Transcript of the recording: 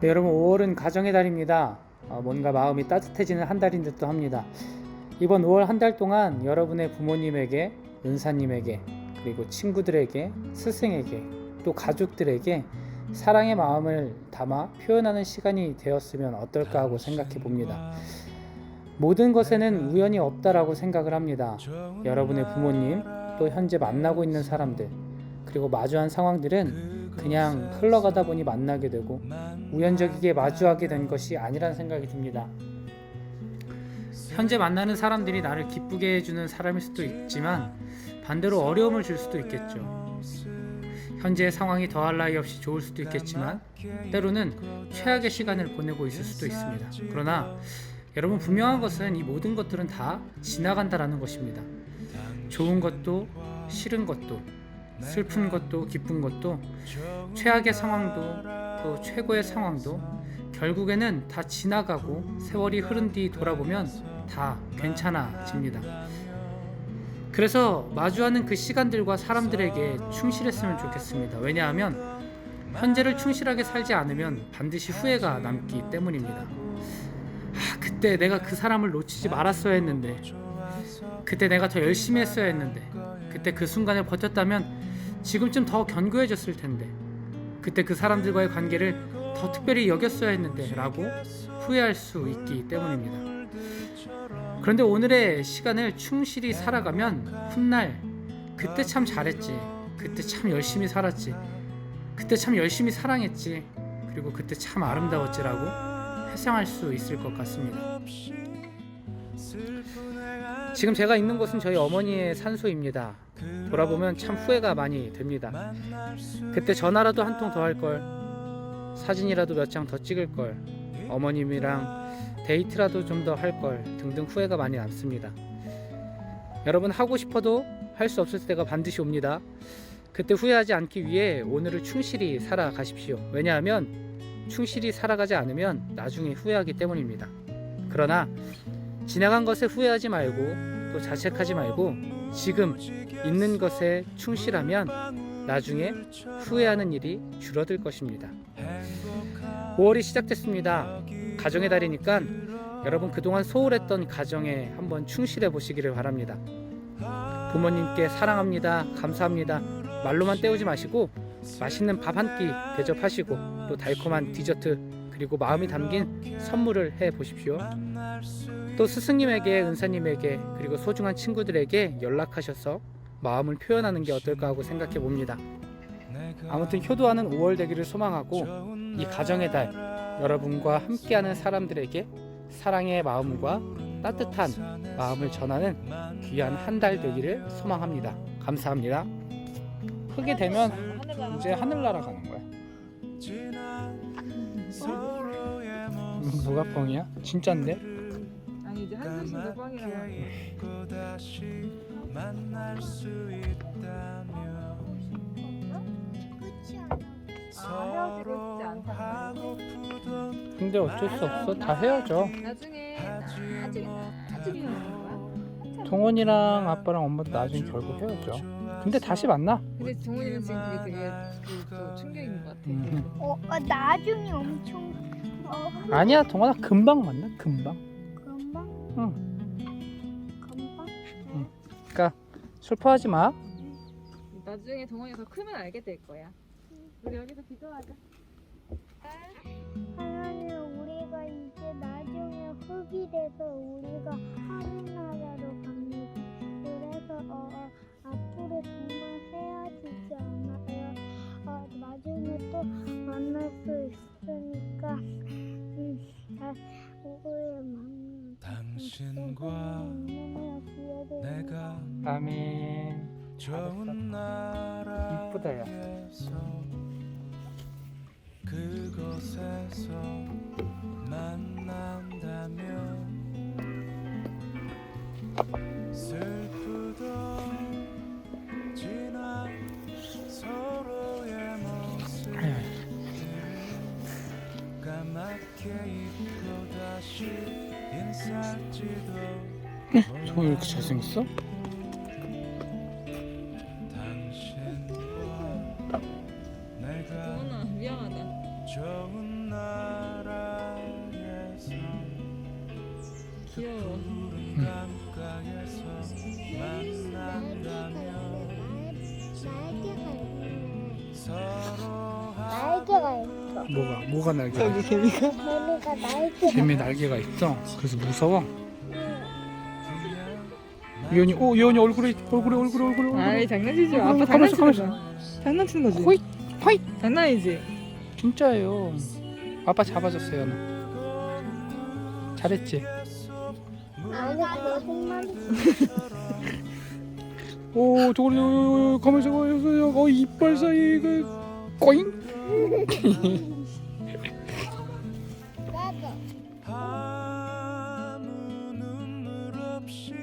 네, 여러분 5월은 가정의 달입니다. 어, 뭔가 마음이 따뜻해지는 한 달인 듯도 합니다. 이번 5월 한 달 동안 여러분의 부모님에게, 은사님에게, 그리고 친구들에게, 스승에게, 또 가족들에게 사랑의 마음을 담아 표현하는 시간이 되었으면 어떨까 하고 생각해 봅니다. 모든 것에는 우연이 없다라고 생각을 합니다. 여러분의 부모님, 또 현재 만나고 있는 사람들, 그리고 마주한 상황들은 그냥 흘러가다 보니 만나게 되고 우연적이게 마주하게 된 것이 아니라는 생각이 듭니다. 현재 만나는 사람들이 나를 기쁘게 해주는 사람일 수도 있지만 반대로 어려움을 줄 수도 있겠죠. 현재의 상황이 더할 나위 없이 좋을 수도 있겠지만 때로는 최악의 시간을 보내고 있을 수도 있습니다. 그러나 여러분 분명한 것은 이 모든 것들은 다 지나간다라는 것입니다. 좋은 것도 싫은 것도 슬픈 것도 기쁜 것도 최악의 상황도 또 최고의 상황도 결국에는 다 지나가고 세월이 흐른 뒤 돌아보면 다 괜찮아집니다. 그래서 마주하는 그 시간들과 사람들에게 충실했으면 좋겠습니다. 왜냐하면 현재를 충실하게 살지 않으면 반드시 후회가 남기 때문입니다. 아, 그때 내가 그 사람을 놓치지 말았어야 했는데, 그때 내가 더 열심히 했어야 했는데, 그때 그 순간을 버텼다면 지금쯤 더 견고해졌을 텐데, 그때 그 사람들과의 관계를 더 특별히 여겼어야 했는데, 라고 후회할 수 있기 때문입니다. 그런데 오늘의 시간을 충실히 살아가면 훗날 그때 참 잘했지. 그때 참 열심히 살았지. 그때 참 열심히 사랑했지. 그리고 그때 참 아름다웠지라고 회상할 수 있을 것 같습니다. 지금 제가 있는 곳은 저희 어머니의 산소입니다. 돌아보면 참 후회가 많이 됩니다. 그때 전화라도 한 통 더 할 걸. 사진이라도 몇 장 더 찍을 걸. 어머님이랑 데이트라도 좀 더 할 걸 등등 후회가 많이 남습니다. 여러분 하고 싶어도 할 수 없을 때가 반드시 옵니다. 그때 후회하지 않기 위해 오늘을 충실히 살아가십시오. 왜냐하면 충실히 살아가지 않으면 나중에 후회하기 때문입니다. 그러나 지나간 것에 후회하지 말고 또 자책하지 말고 지금 있는 것에 충실하면 나중에 후회하는 일이 줄어들 것입니다. 5월이 시작됐습니다. 가정의 달이니까 여러분 그동안 소홀했던 가정에 한번 충실해 보시기를 바랍니다. 부모님께 사랑합니다. 감사합니다. 말로만 때우지 마시고 맛있는 밥 한 끼 대접하시고 또 달콤한 디저트 그리고 마음이 담긴 선물을 해 보십시오. 또 스승님에게 은사님에게 그리고 소중한 친구들에게 연락하셔서 마음을 표현하는 게 어떨까 하고 생각해 봅니다. 아무튼 효도하는 5월 되기를 소망하고 이 가정의 달 여러분과 함께하는 사람들에게 사랑의 마음과 따뜻한 마음을 전하는 귀한 한 달 되기를 소망합니다. 감사합니다. 크게 되면 이제 하늘나라 가는 거야. 음, 누가 뻥이야? 진짠데? 아니 이제 한수신도 뻥이라고 아 헤어지고 싶지 않다 근데 어쩔 수 없어. 다 헤어져. 나중에 하는 거야? 동원이랑 아빠랑 엄마도 나중에 결국 헤어져. 근데 다시 만나. 근데 정훈이는 지금 그게 되게 그또 충격인 것 같아 음. 어, 어, 나중에 엄청 어, 아니야, 동원아 금방 만나. 금방. 응. 금방 그러니까 슬퍼하지 마. 나중에 동훈이가 더 크면 알게 될 거야 우리 여기서 기도하자 하나님 우리가 이제 나중에 흙이 돼서 우리가 아멘. 좋은 이쁘다, 야. 나라에서 그곳에서 만난다면 슬프던 지난 서로의 모습들을 까맣게 잊고 다시 인사할지도 동원 이렇게 잘생겼어? 귀여워. 날개가 있어. 뭐가 뭐가 날개가 있어? 개미가? 개미가 날개. 개미 날개가 있어. 그래서 무서워. 이현이 오 이현이 얼굴에 얼굴에 얼굴에 얼굴에 아이 장난치지 마. 아빠 장난치는 거 장난치는 거지. 호잇 호잇 장난이지. 진짜예요. 아빠 잡아줬어요. 잘했지. 아니 거짓말 오 저거 가만있어 가만있어 어 이빨 사이 그 꼬잉 나도. 아무 눈물 없이